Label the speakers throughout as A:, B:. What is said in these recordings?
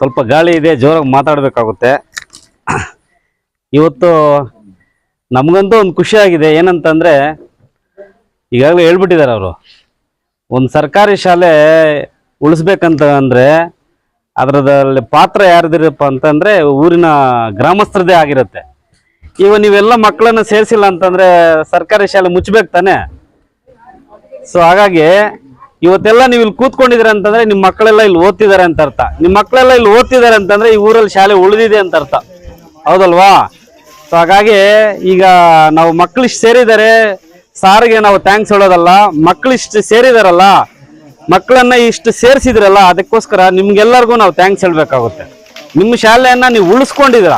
A: ಸ್ವಲ್ಪ ಗಾಳಿ ಇದೆ, ಜೋರಾಗಿ ಮಾತಾಡಬೇಕಾಗುತ್ತೆ. ಇವತ್ತು ನಮಗಂತೂ ಒಂದು ಖುಷಿ ಆಗಿದೆ. ಏನಂತಂದ್ರೆ, ಈಗಾಗಲೇ ಹೇಳ್ಬಿಟ್ಟಿದ್ದಾರೆ ಅವರು. ಒಂದು ಸರ್ಕಾರಿ ಶಾಲೆ ಉಳಿಸ್ಬೇಕಂತ ಅಂದರೆ, ಅದರದಲ್ಲಿ ಪಾತ್ರ ಯಾರ್ದಿರಪ್ಪ ಅಂತಂದ್ರೆ, ಊರಿನ ಗ್ರಾಮಸ್ಥರದೇ ಆಗಿರುತ್ತೆ. ಇವ ನೀವೆಲ್ಲ ಮಕ್ಕಳನ್ನ ಸೇರಿಸಿಲ್ಲ ಅಂತಂದ್ರೆ ಸರ್ಕಾರಿ ಶಾಲೆ ಮುಚ್ಚಬೇಕು ತಾನೆ? ಸೊ ಹಾಗಾಗಿ ಇವತ್ತೆಲ್ಲ ನೀವು ಇಲ್ಲಿ ಕೂತ್ಕೊಂಡಿದ್ರೆ ಅಂತಂದ್ರೆ ನಿಮ್ಮ ಮಕ್ಕಳೆಲ್ಲ ಇಲ್ಲಿ ಓದ್ತಿದ್ದಾರೆ ಅಂತ ಅರ್ಥ. ನಿಮ್ಮ ಮಕ್ಕಳೆಲ್ಲ ಇಲ್ಲಿ ಓದ್ತಿದ್ದಾರೆ ಅಂತಂದ್ರೆ ಈ ಊರಲ್ಲಿ ಶಾಲೆ ಉಳಿದಿದೆ ಅಂತ ಅರ್ಥ. ಹೌದಲ್ವಾ? ಸೊ ಹಾಗಾಗಿ ಈಗ ನಾವು ಮಕ್ಕಳು ಇಷ್ಟು ಸೇರಿದ್ದಾರೆ ಸಾರಿಗೆ ನಾವು ಥ್ಯಾಂಕ್ಸ್ ಹೇಳೋದಲ್ಲ ಮಕ್ಕಳು ಇಷ್ಟು ಸೇರಿದಾರಲ್ಲ ಮಕ್ಕಳನ್ನ ಇಷ್ಟು ಸೇರಿಸಿದ್ರಲ್ಲ, ಅದಕ್ಕೋಸ್ಕರ ನಿಮ್ಗೆಲ್ಲರಿಗೂ ನಾವು ಥ್ಯಾಂಕ್ಸ್ ಹೇಳ್ಬೇಕಾಗುತ್ತೆ. ನಿಮ್ಮ ಶಾಲೆಯನ್ನ ನೀವು ಉಳಿಸ್ಕೊಂಡಿದ್ದೀರ?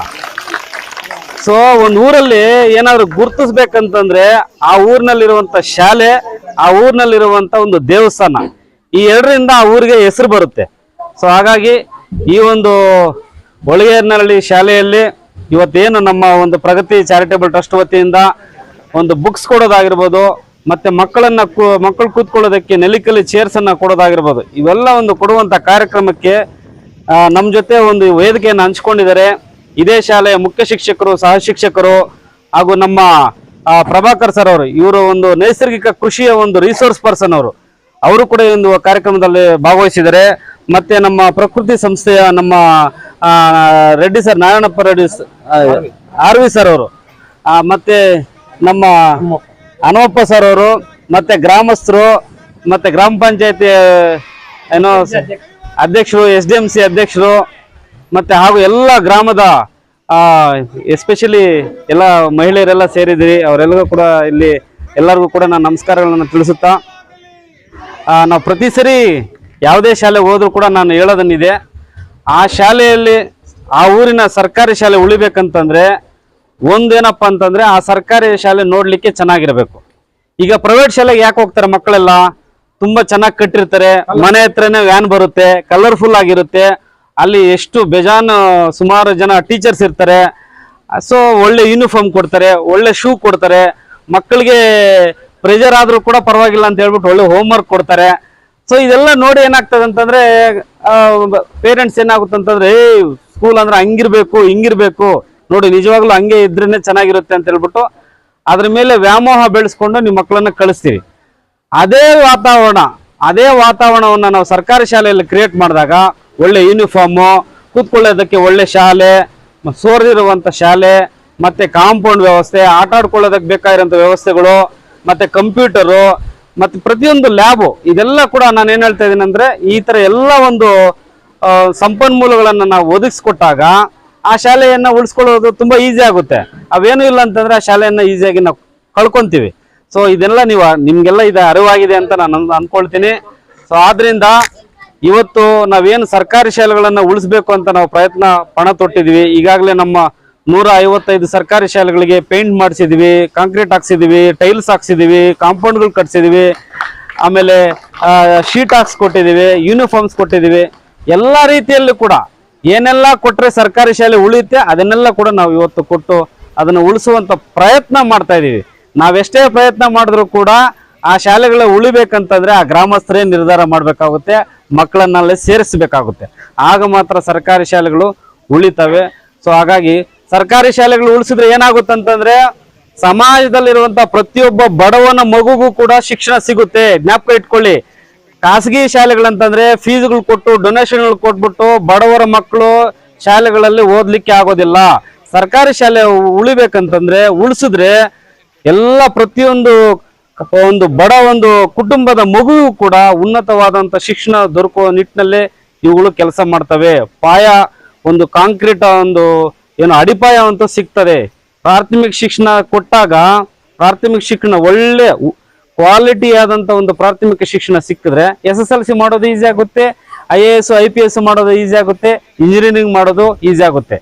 A: ಸೊ ಒಂದು ಊರಲ್ಲಿ ಏನಾದ್ರು ಗುರುತಿಸ್ಬೇಕಂತಂದ್ರೆ ಆ ಊರಿನಲ್ಲಿರುವಂತ ಶಾಲೆ ಆ ಊರಿನಲ್ಲಿರುವಂತ ಒಂದು ದೇವಸ್ಥಾನ. ಈ ಎರಡರಿಂದ ಆ ಊರಿಗೆ ಹೆಸರು ಬರುತ್ತೆ. ಸೊ ಹಾಗಾಗಿ ಈ ಒಂದು ಒಳಗೇರಿನಹಳ್ಳಿ ಶಾಲೆಯಲ್ಲಿ ಇವತ್ತೇನು ನಮ್ಮ ಒಂದು ಪ್ರಗತಿ ಚಾರಿಟೇಬಲ್ ಟ್ರಸ್ಟ್ ವತಿಯಿಂದ ಒಂದು ಬುಕ್ಸ್ ಕೊಡೋದಾಗಿರ್ಬೋದು, ಮತ್ತೆ ಮಕ್ಕಳನ್ನ ಮಕ್ಕಳು ಕೂತ್ಕೊಳ್ಳೋದಕ್ಕೆ ನೆಲಿಕಲ್ಲಿ ಚೇರ್ಸ್ ಅನ್ನ ಕೊಡೋದಾಗಿರ್ಬೋದು, ಇವೆಲ್ಲ ಒಂದು ಕೊಡುವಂತ ಕಾರ್ಯಕ್ರಮಕ್ಕೆ ನಮ್ಮ ಜೊತೆ ಒಂದು ವೇದಿಕೆಯನ್ನು ಹಂಚ್ಕೊಂಡಿದ್ದಾರೆ. ಇದೇ ಶಾಲೆಯ ಮುಖ್ಯ ಶಿಕ್ಷಕರು, ಸಹ ಶಿಕ್ಷಕರು ಹಾಗೂ ನಮ್ಮ ಆ, ಪ್ರಭಾಕರ್ ಸರ್ ಅವರು ಇವರು ಒಂದು ನೈಸರ್ಗಿಕ ಕೃಷಿಯ ಒಂದು ರಿಸೋರ್ಸ್ ಪರ್ಸನ್ ಅವರು. ಅವರು ಕೂಡ ಒಂದು ಕಾರ್ಯಕ್ರಮದಲ್ಲಿ ಭಾಗವಹಿಸಿದ್ದಾರೆ. ಮತ್ತೆ ನಮ್ಮ ಪ್ರಕೃತಿ ಸಂಸ್ಥೆಯ ನಮ್ಮ Reddy sir Narayanappa Reddy R V sir ಅವರು. ಮತ್ತೆ ನಮ್ಮ ಹನುಮಪ್ಪ ಸರ್ ಅವರು ಮತ್ತೆ ಗ್ರಾಮಸ್ಥರು ಮತ್ತೆ ಗ್ರಾಮ ಪಂಚಾಯತಿ ಏನೋ ಅಧ್ಯಕ್ಷರು ಎಸ್ ಡಿ ಎಂ ಸಿ ಅಧ್ಯಕ್ಷರು ಮತ್ತೆ ಹಾಗೂ ಎಲ್ಲ ಗ್ರಾಮದ ಎಸ್ಪೆಷಲಿ ಎಲ್ಲ ಮಹಿಳೆಯರೆಲ್ಲ ಸೇರಿದ್ರಿ ಅವರೆಲ್ಲರೂ ಕೂಡ ಇಲ್ಲಿ ಎಲ್ಲರಿಗೂ ಕೂಡ ನಾನು ನಮಸ್ಕಾರಗಳನ್ನು ತಿಳಿಸುತ್ತಾ ಆ, ನಾವು ಪ್ರತಿ ಸರಿ ಯಾವುದೇ ಶಾಲೆ ಹೋದರೂ ಕೂಡ ನಾನು ಹೇಳೋದನ್ನಿದೆ. ಆ ಶಾಲೆಯಲ್ಲಿ ಆ ಊರಿನ ಸರ್ಕಾರಿ ಶಾಲೆ ಉಳಿಬೇಕಂತಂದ್ರೆ ಒಂದೇನಪ್ಪ ಅಂತಂದ್ರೆ ಆ ಸರ್ಕಾರಿ ಶಾಲೆ ನೋಡಲಿಕ್ಕೆ ಚೆನ್ನಾಗಿರಬೇಕು. ಈಗ ಪ್ರೈವೇಟ್ ಶಾಲೆಗೆ ಯಾಕೆ ಹೋಗ್ತಾರೆ ಮಕ್ಕಳೆಲ್ಲ? ತುಂಬಾ ಚೆನ್ನಾಗಿ ಕಟ್ಟಿರ್ತಾರೆ ಮನೆ ಹತ್ರನೇ ವ್ಯಾನ್ ಬರುತ್ತೆ ಕಲರ್ಫುಲ್ ಆಗಿರುತ್ತೆ ಅಲ್ಲಿ ಎಷ್ಟು ಬೇಜಾನ್, ಸುಮಾರು ಜನ ಟೀಚರ್ಸ್ ಇರ್ತಾರೆ. ಸೊ ಒಳ್ಳೆ ಯೂನಿಫಾರ್ಮ್ ಕೊಡ್ತಾರೆ, ಒಳ್ಳೆ ಶೂ ಕೊಡ್ತಾರೆ. ಮಕ್ಕಳಿಗೆ ಪ್ರೆಷರ್ ಆದರೂ ಕೂಡ ಪರವಾಗಿಲ್ಲ ಅಂತ ಹೇಳ್ಬಿಟ್ಟು ಒಳ್ಳೆ ಹೋಮ್ವರ್ಕ್ ಕೊಡ್ತಾರೆ. ಸೊ ಇದೆಲ್ಲ ನೋಡಿ ಏನಾಗ್ತದೆ ಅಂತಂದ್ರೆ ಪೇರೆಂಟ್ಸ್ ಏನಾಗುತ್ತೆ ಅಂತಂದ್ರೆ ಏ ಸ್ಕೂಲ್ ಅಂದ್ರೆ ಹಂಗಿರ್ಬೇಕು, ಹಿಂಗಿರ್ಬೇಕು. ನೋಡಿ, ನಿಜವಾಗ್ಲೂ ಹಂಗೆ ಇದ್ರೇನೆ ಚೆನ್ನಾಗಿರುತ್ತೆ ಅಂತ ಹೇಳ್ಬಿಟ್ಟು ಅದ್ರ ಮೇಲೆ ವ್ಯಾಮೋಹ ಬೆಳೆಸ್ಕೊಂಡು ನಿಮ್ಮ ಮಕ್ಕಳನ್ನ ಕಳಿಸ್ತೀವಿ. ಅದೇ ವಾತಾವರಣ, ಅದೇ ವಾತಾವರಣವನ್ನು ನಾವು ಸರ್ಕಾರಿ ಶಾಲೆಯಲ್ಲಿ ಕ್ರಿಯೇಟ್ ಮಾಡಿದಾಗ ಒಳ್ಳೆ ಯೂನಿಫಾರ್ಮು ಕೂತ್ಕೊಳ್ಳೋದಕ್ಕೆ ಒಳ್ಳೆ ಶಾಲೆ ಸೋರ್ದಿರುವಂಥ ಶಾಲೆ, ಮತ್ತು ಕಾಂಪೌಂಡ್ ವ್ಯವಸ್ಥೆ, ಆಟ ಆಡ್ಕೊಳ್ಳೋದಕ್ಕೆ ಬೇಕಾಗಿರೋಂಥ ವ್ಯವಸ್ಥೆಗಳು, ಮತ್ತು ಕಂಪ್ಯೂಟರು, ಮತ್ತು ಪ್ರತಿಯೊಂದು ಲ್ಯಾಬು ಇದೆಲ್ಲ ಕೂಡ ನಾನು ಏನು ಹೇಳ್ತಾ ಇದ್ದೀನಿ ಅಂದರೆ, ಈ ಥರ ಎಲ್ಲ ಒಂದು ಸಂಪನ್ಮೂಲಗಳನ್ನು ನಾವು ಒದಗಿಸ್ಕೊಟ್ಟಾಗ, ಆ ಶಾಲೆಯನ್ನು ಉಳಿಸ್ಕೊಳ್ಳೋದು ತುಂಬ ಈಸಿ ಆಗುತ್ತೆ. ಅವೇನೂ ಇಲ್ಲ ಅಂತಂದರೆ ಆ ಶಾಲೆಯನ್ನು ಈಸಿಯಾಗಿ ನಾವು ಕಳ್ಕೊತೀವಿ. ಸೊ ಇದೆಲ್ಲ ನೀವು, ನಿಮಗೆಲ್ಲ ಇದು ಅರಿವಾಗಿದೆ ಅಂತ ನಾನು ಅಂದ್ಕೊಳ್ತೀನಿ. ಸೊ ಆದ್ರಿಂದ ಇವತ್ತು ನಾವೇನು ಸರ್ಕಾರಿ ಶಾಲೆಗಳನ್ನ ಉಳಿಸ್ಬೇಕು ಅಂತ ನಾವು ಪ್ರಯತ್ನ ಪಣ ತೊಟ್ಟಿದ್ವಿ ಈಗಾಗಲೇ ನಮ್ಮ ನೂರ ಐವತ್ತೈದು ಸರ್ಕಾರಿ ಶಾಲೆಗಳಿಗೆ ಪೇಂಟ್ ಮಾಡಿಸಿದ್ವಿ ಕಾಂಕ್ರೀಟ್ ಹಾಕ್ಸಿದೀವಿ ಟೈಲ್ಸ್ ಹಾಕ್ಸಿದೀವಿ ಕಾಂಪೌಂಡ್ಗಳು ಕಟ್ಸಿದೀವಿ ಆಮೇಲೆ ಶೀಟ್ ಹಾಕ್ಸ್ ಕೊಟ್ಟಿದ್ದೀವಿ ಯೂನಿಫಾರ್ಮ್ಸ್ ಕೊಟ್ಟಿದ್ದೀವಿ. ಎಲ್ಲ ರೀತಿಯಲ್ಲೂ ಕೂಡ ಏನೆಲ್ಲ ಕೊಟ್ಟರೆ ಸರ್ಕಾರಿ ಶಾಲೆ ಉಳಿಯುತ್ತೆ ಅದನ್ನೆಲ್ಲ ಕೂಡ ನಾವು ಇವತ್ತು ಕೊಟ್ಟು ಅದನ್ನು ಉಳಿಸುವಂತ ಪ್ರಯತ್ನ ಮಾಡ್ತಾ ಇದೀವಿ ನಾವೆಷ್ಟೇ ಪ್ರಯತ್ನ ಮಾಡಿದ್ರೂ ಕೂಡ ಆ ಶಾಲೆಗಳ ಉಳಿಬೇಕಂತಂದ್ರೆ ಆ ಗ್ರಾಮಸ್ಥರೇ ನಿರ್ಧಾರ ಮಾಡಬೇಕಾಗುತ್ತೆ, ಮಕ್ಕಳನ್ನಲ್ಲಿ ಸೇರಿಸಬೇಕಾಗುತ್ತೆ. ಆಗ ಮಾತ್ರ ಸರ್ಕಾರಿ ಶಾಲೆಗಳು ಉಳಿತವೆ. ಸೊ ಹಾಗಾಗಿ ಸರ್ಕಾರಿ ಶಾಲೆಗಳು ಉಳಿಸಿದ್ರೆ ಏನಾಗುತ್ತಂತಂದ್ರೆ ಸಮಾಜದಲ್ಲಿರುವಂತ ಪ್ರತಿಯೊಬ್ಬ ಬಡವನ ಮಗುಗೂ ಕೂಡ ಶಿಕ್ಷಣ ಸಿಗುತ್ತೆ. ಜ್ಞಾಪಕ ಇಟ್ಕೊಳ್ಳಿ. ಖಾಸಗಿ ಶಾಲೆಗಳಂತಂದ್ರೆ ಫೀಸ್ಗಳು ಕೊಟ್ಟು, ಡೊನೇಷನ್ಗಳು ಕೊಟ್ಬಿಟ್ಟು ಬಡವರ ಮಕ್ಕಳು ಶಾಲೆಗಳಲ್ಲಿ ಓದ್ಲಿಕ್ಕೆ ಆಗೋದಿಲ್ಲ. ಸರ್ಕಾರಿ ಶಾಲೆ ಉಳಿಬೇಕಂತಂದ್ರೆ ಉಳಿಸಿದ್ರೆ ಎಲ್ಲ ಪ್ರತಿಯೊಂದು ಒಂದು ಬಡ ಒಂದು ಕುಟುಂಬದ ಮಗುವು ಕೂಡ ಉನ್ನತವಾದಂತ ಶಿಕ್ಷಣ ದೊರಕುವ ನಿಟ್ಟಿನಲ್ಲಿ ಇವುಗಳು ಕೆಲಸ ಮಾಡ್ತವೆ. ಪಾಯ ಒಂದು ಕಾಂಕ್ರೀಟ್ ಒಂದು ಏನು ಅಡಿಪಾಯ ಅಂತ ಸಿಗ್ತದೆ. ಪ್ರಾಥಮಿಕ ಶಿಕ್ಷಣ ಕೊಟ್ಟಾಗ ಪ್ರಾಥಮಿಕ ಶಿಕ್ಷಣ ಒಳ್ಳೆ ಕ್ವಾಲಿಟಿ ಆದಂತ ಒಂದು ಪ್ರಾಥಮಿಕ ಶಿಕ್ಷಣ ಸಿಕ್ಕಿದ್ರೆ ಎಸ್ ಎಸ್ ಎಲ್ ಸಿ ಮಾಡೋದು ಈಸಿ ಆಗುತ್ತೆ, I A S, I P S ಮಾಡೋದು ಈಸಿ ಆಗುತ್ತೆ, ಇಂಜಿನಿಯರಿಂಗ್ ಮಾಡೋದು ಈಸಿ ಆಗುತ್ತೆ.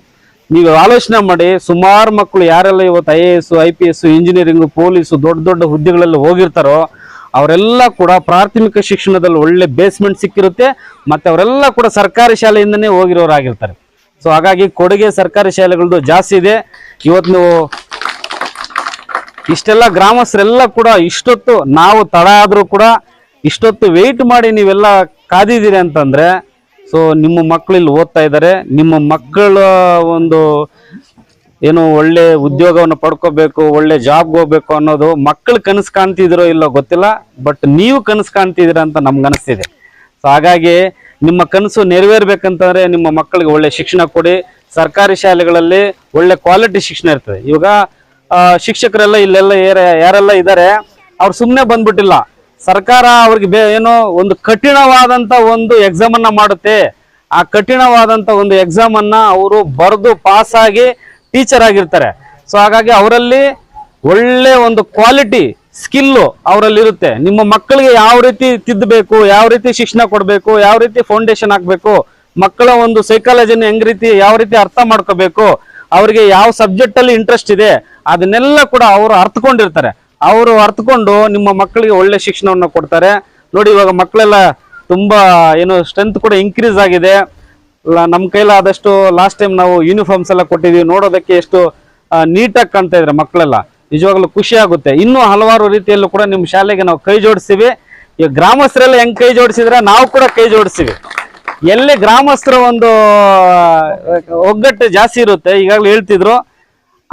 A: ನೀವು ಆಲೋಚನೆ ಮಾಡಿ, ಸುಮಾರು ಮಕ್ಕಳು ಯಾರೆಲ್ಲ ಇವತ್ತು I A S I P S engineering police ದೊಡ್ಡ ದೊಡ್ಡ ಹುದ್ದೆಗಳೆಲ್ಲ ಹೋಗಿರ್ತಾರೋ, ಅವರೆಲ್ಲ ಕೂಡ ಪ್ರಾಥಮಿಕ ಶಿಕ್ಷಣದಲ್ಲಿ ಒಳ್ಳೆ ಬೇಸ್ಮೆಂಟ್ ಸಿಕ್ಕಿರುತ್ತೆ, ಮತ್ತೆ ಅವರೆಲ್ಲ ಕೂಡ ಸರ್ಕಾರಿ ಶಾಲೆಯಿಂದನೇ ಹೋಗಿರೋರಾಗಿರ್ತಾರೆ. ಸೊ ಹಾಗಾಗಿ ಕೊಡುಗೆ ಸರ್ಕಾರಿ ಶಾಲೆಗಳದ್ದು ಜಾಸ್ತಿ ಇದೆ. ಇವತ್ತು ನೀವು ಇಷ್ಟೆಲ್ಲ ಗ್ರಾಮಸ್ಥರೆಲ್ಲ ಕೂಡ ಇಷ್ಟೊತ್ತು ನಾವು ತಡ ಆದರೂ ಕೂಡ ಇಷ್ಟೊತ್ತು ವೆಯ್ಟ್ ಮಾಡಿ ನೀವೆಲ್ಲ ಕಾದಿದ್ದೀರಿ ಅಂತಂದ್ರೆ ಸೊ ನಿಮ್ಮ ಮಕ್ಕಳು ಇಲ್ಲಿ ಓದ್ತಾ ಇದ್ದಾರೆ ನಿಮ್ಮ ಮಕ್ಕಳ ಒಂದು ಏನು ಒಳ್ಳೆ ಉದ್ಯೋಗವನ್ನು ಪಡ್ಕೋಬೇಕು, ಒಳ್ಳೆ ಜಾಬ್ಗೆ ಹೋಗ್ಬೇಕು ಅನ್ನೋದು ಮಕ್ಕಳು ಕನಸು ಕಾಣ್ತಿದಿರೋ ಇಲ್ಲೋ ಗೊತ್ತಿಲ್ಲ ಬಟ್ ನೀವು ಕನಸು ಕಾಣ್ತಿದ್ದೀರ ಅಂತ ನಮ್ಗೆ ಅನಿಸ್ತಿದೆ. ಸೊ ಹಾಗಾಗಿ ನಿಮ್ಮ ಕನಸು ನೆರವೇರ್ಬೇಕಂತಂದ್ರೆ ನಿಮ್ಮ ಮಕ್ಕಳಿಗೆ ಒಳ್ಳೆ ಶಿಕ್ಷಣ ಕೊಡಿ. ಸರ್ಕಾರಿ ಶಾಲೆಗಳಲ್ಲಿ ಒಳ್ಳೆ ಕ್ವಾಲಿಟಿ ಶಿಕ್ಷಣ ಇರ್ತದೆ. ಇವಾಗ ಶಿಕ್ಷಕರೆಲ್ಲ ಇಲ್ಲೆಲ್ಲ ಯಾರ- ಯಾರೆಲ್ಲ ಇದ್ದಾರೆ ಅವ್ರು ಸುಮ್ಮನೆ ಬಂದ್ಬಿಟ್ಟಿಲ್ಲ. ಸರ್ಕಾರ ಅವ್ರಿಗೆ ಬೇ ಏನು ಒಂದು ಕಠಿಣವಾದಂತ ಒಂದು ಎಕ್ಸಾಮ್ ಅನ್ನ ಮಾಡುತ್ತೆ. ಆ ಕಠಿಣವಾದಂತ ಒಂದು ಎಕ್ಸಾಮ್ ಅನ್ನ ಅವರು ಬರೆದು ಪಾಸ್ ಆಗಿ ಟೀಚರ್ ಆಗಿರ್ತಾರೆ. ಸೊ ಹಾಗಾಗಿ ಅವರಲ್ಲಿ ಒಳ್ಳೆ ಒಂದು ಕ್ವಾಲಿಟಿ ಸ್ಕಿಲ್ಲು ಅವರಲ್ಲಿ ಇರುತ್ತೆ. ನಿಮ್ಮ ಮಕ್ಕಳಿಗೆ ಯಾವ ರೀತಿ ತಿದ್ದಬೇಕು ಯಾವ ರೀತಿ ಶಿಕ್ಷಣ ಕೊಡಬೇಕು, ಯಾವ ರೀತಿ ಫೌಂಡೇಶನ್ ಹಾಕಬೇಕು, ಮಕ್ಕಳ ಒಂದು ಸೈಕಾಲಜಿನ ಹೆಂಗ್ ರೀತಿ, ಯಾವ ರೀತಿ ಅರ್ಥ ಮಾಡ್ಕೋಬೇಕು, ಅವರಿಗೆ ಯಾವ ಸಬ್ಜೆಕ್ಟ್ ಅಲ್ಲಿ ಇಂಟ್ರೆಸ್ಟ್ ಇದೆ, ಅದನ್ನೆಲ್ಲ ಕೂಡ ಅವರು ಅರ್ಥಕೊಂಡಿರ್ತಾರೆ ಅವರು ಅರ್ತ್ಕೊಂಡು ನಿಮ್ಮ ಮಕ್ಕಳಿಗೆ ಒಳ್ಳೆ ಶಿಕ್ಷಣವನ್ನು ಕೊಡ್ತಾರೆ. ನೋಡಿ, ಇವಾಗ ಮಕ್ಕಳೆಲ್ಲ ತುಂಬಾ ಏನು ಸ್ಟ್ರೆಂತ್ ಕೂಡ ಇನ್ಕ್ರೀಸ್ ಆಗಿದೆ. ನಮ್ಮ ಕೈಲಾದಷ್ಟು ಲಾಸ್ಟ್ ಟೈಮ್ ನಾವು ಯೂನಿಫಾರ್ಮ್ಸ್ ಎಲ್ಲ ಕೊಟ್ಟಿದ್ದೀವಿ ನೋಡೋದಕ್ಕೆ ಎಷ್ಟು ನೀಟಾಗಿ ಕಾಣ್ತಾ ಇದ್ರೆ ಮಕ್ಕಳೆಲ್ಲ. ನಿಜವಾಗ್ಲೂ ಖುಷಿ ಆಗುತ್ತೆ. ಇನ್ನೂ ಹಲವಾರು ರೀತಿಯಲ್ಲೂ ಕೂಡ ನಿಮ್ಮ ಶಾಲೆಗೆ ನಾವು ಕೈ ಜೋಡಿಸ್ತೀವಿ. ಈಗ ಗ್ರಾಮಸ್ಥರೆಲ್ಲ ಹೆಂಗೆ ಕೈ ಜೋಡಿಸಿದ್ರೆ ನಾವು ಕೂಡ ಕೈ ಜೋಡಿಸ್ತೀವಿ. ಎಲ್ಲಿ ಗ್ರಾಮಸ್ಥರ ಒಂದು ಒಗ್ಗಟ್ಟು ಜಾಸ್ತಿ ಇರುತ್ತೆ, ಈಗಾಗಲೇ ಹೇಳ್ತಿದ್ರು.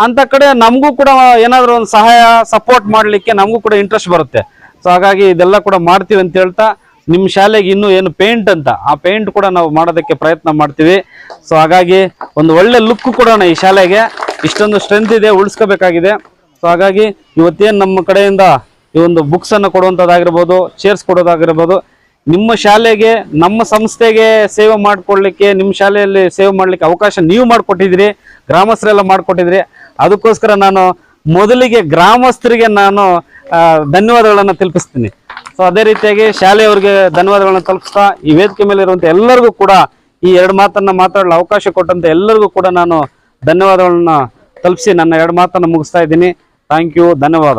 A: ಅಂತ ಕಡೆ ನಮಗೂ ಕೂಡ ಏನಾದರೂ ಒಂದು ಸಹಾಯ ಸಪೋರ್ಟ್ ಮಾಡಲಿಕ್ಕೆ ನಮಗೂ ಕೂಡ ಇಂಟ್ರೆಸ್ಟ್ ಬರುತ್ತೆ. ಸೊ ಹಾಗಾಗಿ ಇದೆಲ್ಲ ಕೂಡ ಮಾಡ್ತೀವಿ ಅಂತ ಹೇಳ್ತಾ ನಿಮ್ಮ ಶಾಲೆಗೆ ಇನ್ನೂ ಏನು ಪೇಂಟ್ ಅಂತ, ಆ ಪೇಂಟ್ ಕೂಡ ನಾವು ಮಾಡೋದಕ್ಕೆ ಪ್ರಯತ್ನ ಮಾಡ್ತೀವಿ. ಸೊ ಹಾಗಾಗಿ ಒಂದು ಒಳ್ಳೆ ಲುಕ್ ಕೊಡೋಣ ಈ ಶಾಲೆಗೆ, ಇಷ್ಟೊಂದು ಸ್ಟ್ರೆಂತ್ ಇದೆ, ಉಳಿಸ್ಕೋಬೇಕಾಗಿದೆ. ಸೊ ಹಾಗಾಗಿ ಇವತ್ತೇನು ನಮ್ಮ ಕಡೆಯಿಂದ ಈ ಒಂದು ಬುಕ್ಸ್ ಅನ್ನು ಕೊಡುವಂಥದ್ದಾಗಿರ್ಬೋದು ಚೇರ್ಸ್ ಕೊಡೋದಾಗಿರ್ಬೋದು, ನಿಮ್ಮ ಶಾಲೆಗೆ, ನಮ್ಮ ಸಂಸ್ಥೆಗೆ ಸೇವೆ ಮಾಡಿಕೊಡ್ಲಿಕ್ಕೆ ನಿಮ್ಮ ಶಾಲೆಯಲ್ಲಿ ಸೇವೆ ಮಾಡ್ಲಿಕ್ಕೆ ಅವಕಾಶ ನೀವು ಮಾಡಿಕೊಟ್ಟಿದ್ದೀರಿ ಗ್ರಾಮಸ್ಥರೆಲ್ಲ ಮಾಡಿಕೊಟ್ಟಿದ್ರಿ ಅದಕ್ಕೋಸ್ಕರ ನಾನು ಮೊದಲಿಗೆ ಗ್ರಾಮಸ್ಥರಿಗೆ ನಾನು ಧನ್ಯವಾದಗಳನ್ನು ತಲುಪಿಸ್ತೀನಿ ಸೊ ಅದೇ ರೀತಿಯಾಗಿ ಶಾಲೆಯವರಿಗೆ ಧನ್ಯವಾದಗಳನ್ನು ತಲುಪಿಸ್ತಾ, ಈ ವೇದಿಕೆ ಮೇಲೆ ಇರುವಂತ ಎಲ್ಲರಿಗೂ ಕೂಡ ಈ ಎರಡು ಮಾತನ್ನ ಮಾತಾಡಲು ಅವಕಾಶ ಕೊಟ್ಟಂತ ಎಲ್ಲರಿಗೂ ಕೂಡ ನಾನು ಧನ್ಯವಾದಗಳನ್ನ ತಲುಪಿಸಿ ನನ್ನ ಎರಡು ಮಾತನ್ನು ಮುಗಿಸ್ತಾ ಇದ್ದೀನಿ. ಥ್ಯಾಂಕ್ ಯು ಧನ್ಯವಾದ.